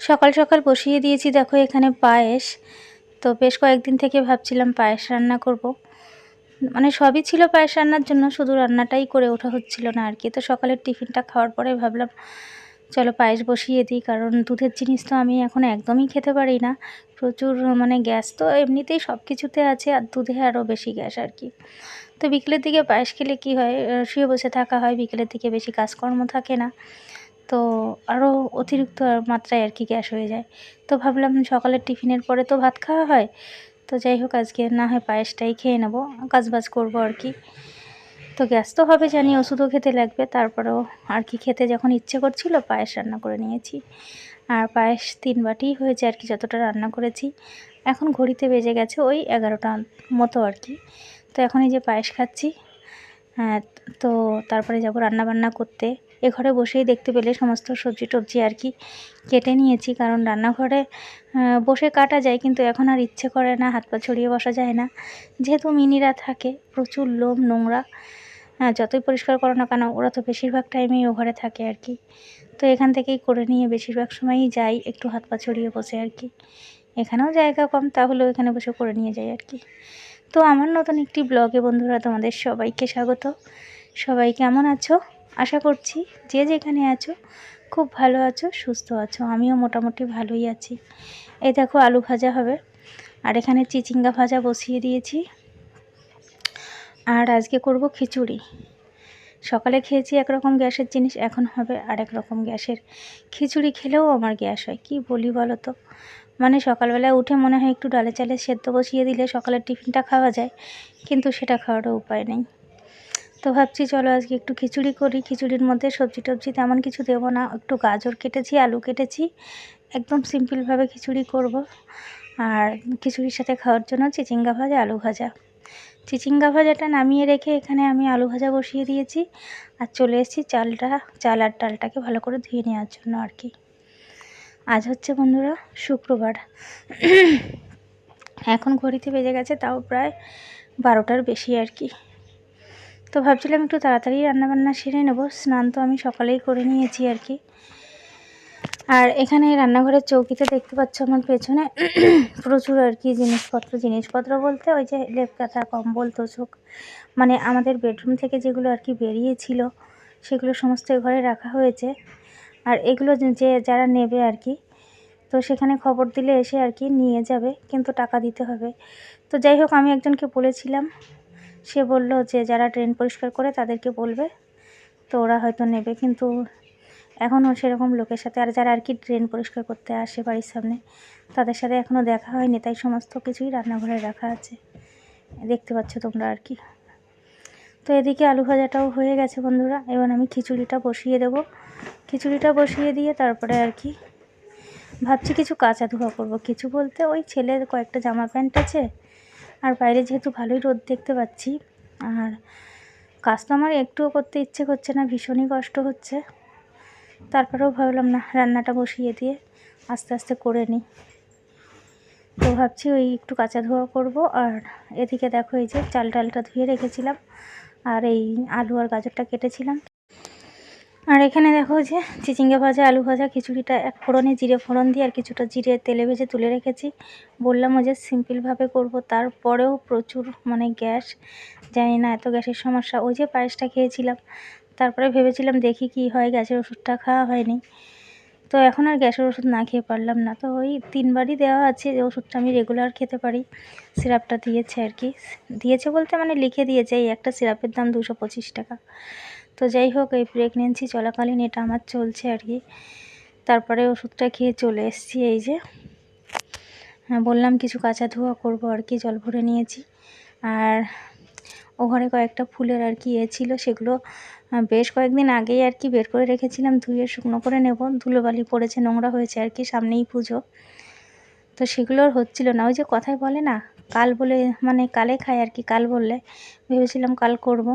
সকাল সকাল বসিয়ে দিয়েছি, দেখো এখানে পায়েস। তো বেশ কয়েকদিন থেকে ভাবছিলাম পায়েস রান্না করব। মানে সবই ছিল পায়েস রান্নার জন্য, শুধু রান্নাটাই করে ওঠা হচ্ছিল না আর কি। তো সকালের টিফিনটা খাওয়ার পরে ভাবলাম, চলো পায়েস বসিয়ে দিই, কারণ দুধের জিনিস তো আমি এখন একদমই খেতে পারি না। প্রচুর মানে গ্যাস তো এমনিতেই সব কিছুতে আছে, আর দুধে আরও বেশি গ্যাস আর কি। তো বিকেলের দিকে পায়েস খেলে কী হয়? শুয়ে বসে থাকা হয়, বিকেলের দিকে বেশি কাজকর্ম থাকে না। তো আরও অতিরিক্ত মাত্রায় আর কি গ্যাস হয়ে যায়। তো ভাবলাম সকালের টিফিনের পরে তো ভাত খাওয়া হয়। তো যাই হোক, আজকে না হয় পায়েসটাই খেয়ে নেব, কাজবাজ করব আর কি। তো গ্যাস তো হবে জানি, ওষুধও খেতে লাগবে, তারপরেও আর কি খেতে যখন ইচ্ছে করছিল পায়েস রান্না করে নিয়েছি। আর পায়েস তিন বাটিই হয়েছে আর কি, যতটা রান্না করেছি। এখন ঘড়িতে বেজে গেছে ওই এগারোটা মতো আর কি। তো এখন এই যে পায়েস খাচ্ছি হ্যাঁ তো তারপরে যাব রান্না বান্না করতে। এ ঘরে বসেই দেখতে পেলে সমস্ত সবজি টবজি আর কি কেটে নিয়েছি। কারণ রান্নাঘরে বসে কাটা যায়, কিন্তু এখন আর ইচ্ছে করে না, হাত পা ছড়িয়ে বসা যায় না। যেহেতু মিনিরা থাকে, প্রচুর লোম নোংরা যতই পরিষ্কার করো না কেন, ওরা তো বেশিরভাগ টাইমেই ও ঘরে থাকে আর কি। তো এখান থেকেই করে নিয়ে বেশিরভাগ সময়ই যাই, একটু হাত পা ছড়িয়ে বসে আর কি। এখানেও জায়গা কম, তাহলেও এখানে বসে করে নিয়ে যাই আর কি। তো আমার নতুন একটি ব্লগে বন্ধুরা তোমাদের সবাইকে স্বাগত। সবাই কেমন আছো? আশা করছি যে যেখানে আছো, খুব ভালো আছো, সুস্থ আছো। আমিও মোটামুটি ভালোই আছি। এই দেখো আলু ভাজা হবে। আর এখানে চিচিঙ্গা ভাজা বসিয়ে দিয়েছি। আর আজকে করব খিচুড়ি। সকালে খেয়েছি একরকম গ্যাসের জিনিস, এখন হবে আরেক রকম গ্যাসের। খিচুড়ি খেলেও আমার গ্যাস হয়, কি বলি বলো তো? মানে সকালবেলা উঠে মনে হয় একটু ডালে চালে সেদ্ধ বসিয়ে দিলে সকালের টিফিনটা খাওয়া যায়, কিন্তু সেটা খাওয়ারও উপায় নেই। তো ভাবছি চলো আজকে একটু খিচুড়ি করি। খিচুড়ির মধ্যে সবজি টবজি তেমন কিছু দেবো না। একটু গাজর কেটেছি, আলু কেটেছি। একদম সিম্পলভাবে খিচুড়ি করব। আর খিচুড়ির সাথে খাওয়ার জন্য চিচিঙ্গা ভাজা, আলু ভাজা। চিচিঙ্গা ভাজাটা নামিয়ে রেখে এখানে আমি আলু ভাজা বসিয়ে দিয়েছি। আর চলে এসেছি চালটা, চাল আর ডালটাকে ভালো করে ধুয়ে নেওয়ার জন্য আর কি। আজ হচ্ছে বন্ধুরা শুক্রবার। এখন ঘড়িতে বেজে গেছে, তাও প্রায় বারোটার বেশি আর কি। তো ভাবছিলাম একটু তাড়াতাড়ি রান্নাবান্না সেরে নেব। স্নান তো আমি সকালেই করে নিয়েছি আর কি। আর এখানে রান্নাঘরের চৌকিতে দেখতে পাচ্ছ আমার পেছনে প্রচুর আর কি জিনিসপত্র। জিনিসপত্র বলতে ওই যে লেপ কাঁথা কম্বল, তোষক মানে আমাদের বেডরুম থেকে যেগুলো আর কি বেরিয়েছিল, সেগুলো সমস্ত ঘরে রাখা হয়েছে। আর এগুলো যে- যারা নেবে আর কি, তো সেখানে খবর দিলে এসে আর কি নিয়ে যাবে, কিন্তু টাকা দিতে হবে। তো যাই হোক, আমি একজনকে বলেছিলাম সে বলল যে যারা ড্রেন পরিষ্কার করে তাদেরকে বলবে। তো ওরা হয়তো নেবে, কিন্তু এখনও সেরকম লোকের সাথে আর যারা আর কি ড্রেন পরিষ্কার করতে আসে বাড়ির সামনে, তাদের সাথে এখনও দেখা হয়নি, তাই সমস্ত কিছুই রান্নাঘরে রাখা আছে। দেখতে পাচ্ছ তোমরা আর কি। তো এদিকে আলু ভাজাটাও হয়ে গেছে বন্ধুরা, এবার আমি খিচুড়িটা বসিয়ে দেব। খিচুড়িটা বসিয়ে দিয়ে তারপরে আর কি ভাবছি কিছু কাঁচা ধোয়া করব। কিছু বলতে ওই ছেলের কয়েকটা জামা প্যান্ট আছে আর বাইরে যেহেতু ভালোই রোদ দেখতে পাচ্ছি, আর কাজ তো আমার একটুও করতে ইচ্ছে করছে না, ভীষণই কষ্ট হচ্ছে। তারপরেও ভাবলাম, না, রান্নাটা বসিয়ে দিয়ে আস্তে আস্তে করে নিই। তো ভাবছি ওই একটু কাঁচা ধোয়া করব, আর এদিকে দেখো এই যে চাল ডালটা ধুয়ে রেখেছিলাম, আর এই আলু আর গাজরটা কেটেছিলাম। আর এখানে দেখো যে চিচিঙ্গা ভাজা, আলু ভাজা, খিচুড়িটা এক ফোড়নে, জিরে ফোড়ন দিয়ে আর কিছুটা জিরে তেলে ভেজে তুলে রেখেছি। বললাম ওই যে সিম্পলভাবে করব, তারপরেও প্রচুর মানে গ্যাস, জানি না, এত গ্যাসের সমস্যা। ওই যে পায়েসটা খেয়েছিলাম, তারপরে ভেবেছিলাম দেখি কি হয়, গ্যাসের ওষুধটা খাওয়া হয়নি। তো এখন আর গ্যাসের ওষুধ না খেয়ে পারলাম না। তো ওই তিনবারই দেওয়া আছে যে ওষুধটা আমি রেগুলার খেতে পারি। সিরাপটা দিয়েছে আর কি। দিয়েছে বলতে মানে লিখে দিয়েছে, এই একটা সিরাপের দাম দুশো টাকা। তো যাই হোক, এই প্রেগনেন্সি চলাকালীন এটা আমার চলছে আর কি। তারপরে ওষুধটা খেয়ে চলে এসেছি এই যে। হ্যাঁ বললাম কিছু কাঁচা ধোয়া করব আর কি, জল ভরে নিয়েছি। আর ও ঘরে কয়েকটা ফুলের আর কি ইয়ে ছিল, সেগুলো বেশ কয়েকদিন আগেই আর কি বের করে রেখেছিলাম, ধুয়ে শুকনো করে নেব। ধুলোবালি পড়েছে, নোংরা হয়েছে আর কি, সামনেই পুজো। তো সেগুলো আর হচ্ছিল না, ওই যে কথায় বলে না, কাল বলে মানে কালে খায় আর কি, কাল বললে। ভেবেছিলাম কাল করব।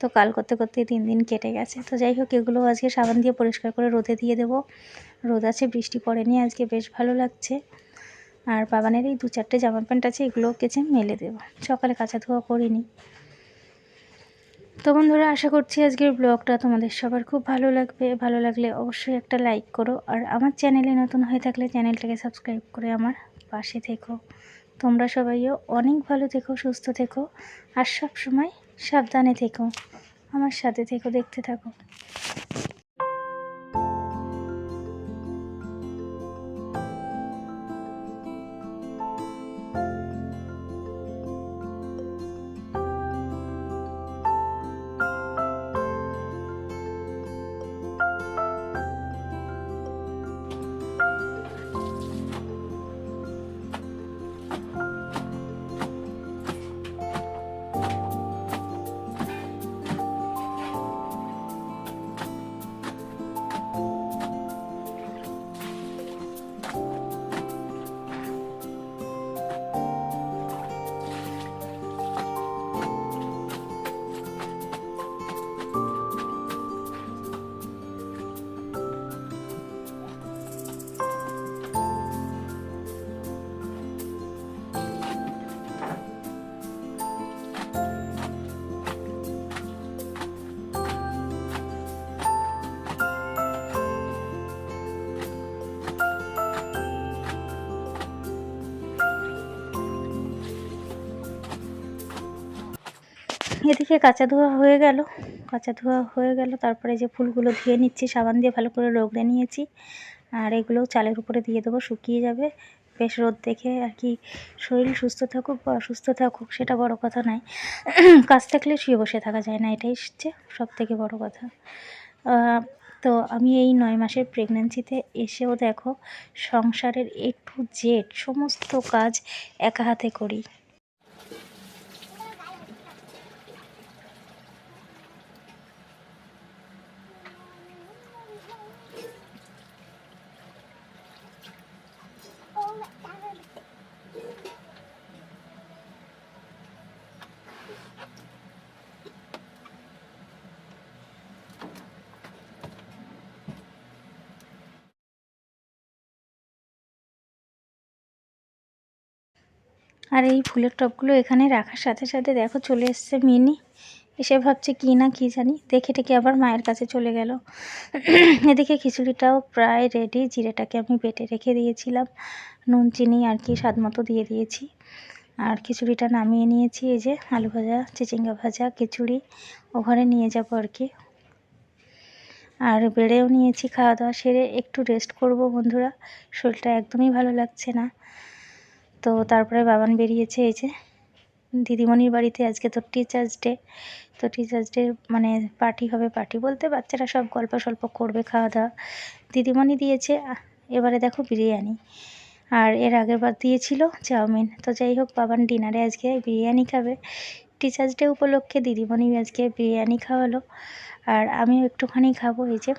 তো কাল করতে করতে তিন দিন কেটে গেছে। তো যাই হোক, এগুলো আজকে সাবান দিয়ে পরিষ্কার করে রোদে দিয়ে দেবো। রোদ আছে, বৃষ্টি পড়েনি, আজকে বেশ ভালো লাগছে। আর বাবানের এই দু চারটে জামা প্যান্ট আছে, এগুলোও কেচে মেলে দেবো। সকালে কাঁচা ধোয়া করিনি। তো বন্ধুরা, আশা করছি আজকের ব্লগটা তোমাদের সবার খুব ভালো লাগবে। ভালো লাগলে অবশ্যই একটা লাইক করো। আর আমার চ্যানেলে নতুন হয়ে থাকলে চ্যানেলটাকে সাবস্ক্রাইব করে আমার পাশে থেকো। তোমরা সবাইও অনেক ভালো থেকো, সুস্থ থেকো। আর সব সময় সাবধানে থেকো। আমার সাথে থেকো দেখতে থাকো। এদিকে কাঁচা ধোয়া হয়ে গেল। কাঁচা ধোয়া হয়ে গেল। তারপরে যে ফুলগুলো ধুয়ে নিচ্ছি, সাবান দিয়ে ভালো করে রগড়ে নিয়েছি। আর এগুলো চালের উপরে দিয়ে দেবো, শুকিয়ে যাবে। বেশ রোদ দেখে আর কি শরীর সুস্থ থাকুক বা অসুস্থ থাকুক, সেটা বড় কথা নয়। কাজ থাকলে শুয়ে বসে থাকা যায় না, এটাই হচ্ছে সব থেকে বড় কথা। তো আমি এই নয় মাসের প্রেগন্যান্সিতে এসেও দেখো সংসারের এ টু জেড সমস্ত কাজ একা হাতে করি। আর এই ফুলের টবগুলো এখানে রাখার সাথে সাথে দেখো চলে এসছে মিনি। এসে ভাবছে কি না কি জানি। দেখে টেকে আবার মায়ের কাছে চলে গেল। এদিকে খিচুড়িটাও প্রায় রেডি জিরেটাকে আমি বেটে রেখে দিয়েছিলাম। নুন, চিনি আর কি স্বাদ মতো দিয়ে দিয়েছি। আর খিচুড়িটা নামিয়ে নিয়েছি, এই যে আলু ভাজা, চিচিঙ্গা ভাজা, খিচুড়ি। ওখানে নিয়ে যাব আর কি। আর বেড়েও নিয়েছি খাওয়া দাওয়া সেরে একটু রেস্ট করব বন্ধুরা। শরীরটা একদমই ভালো লাগছে না। তো তারপরে বাবান বেরিয়েছে, এই যে দিদিমণির বাড়িতে আজকে তো টিচার্স ডে তো টিচার্স ডে মানে পার্টি হবে পার্টি বলতে বাচ্চারা সব গল্প সল্প করবে, খাওয়া দাওয়া। দিদিমণি দিয়েছে এবারে দেখো বিরিয়ানি। আর এর আগের বার দিয়েছিল চাউমিন। তো যাই হোক, বাবান ডিনারে আজকে বিরিয়ানি খাবে। টিচার্স ডে উপলক্ষে দিদিমণি আজকে বিরিয়ানি খাওয়ালো। আর আমিও একটুখানি খাব, এই যে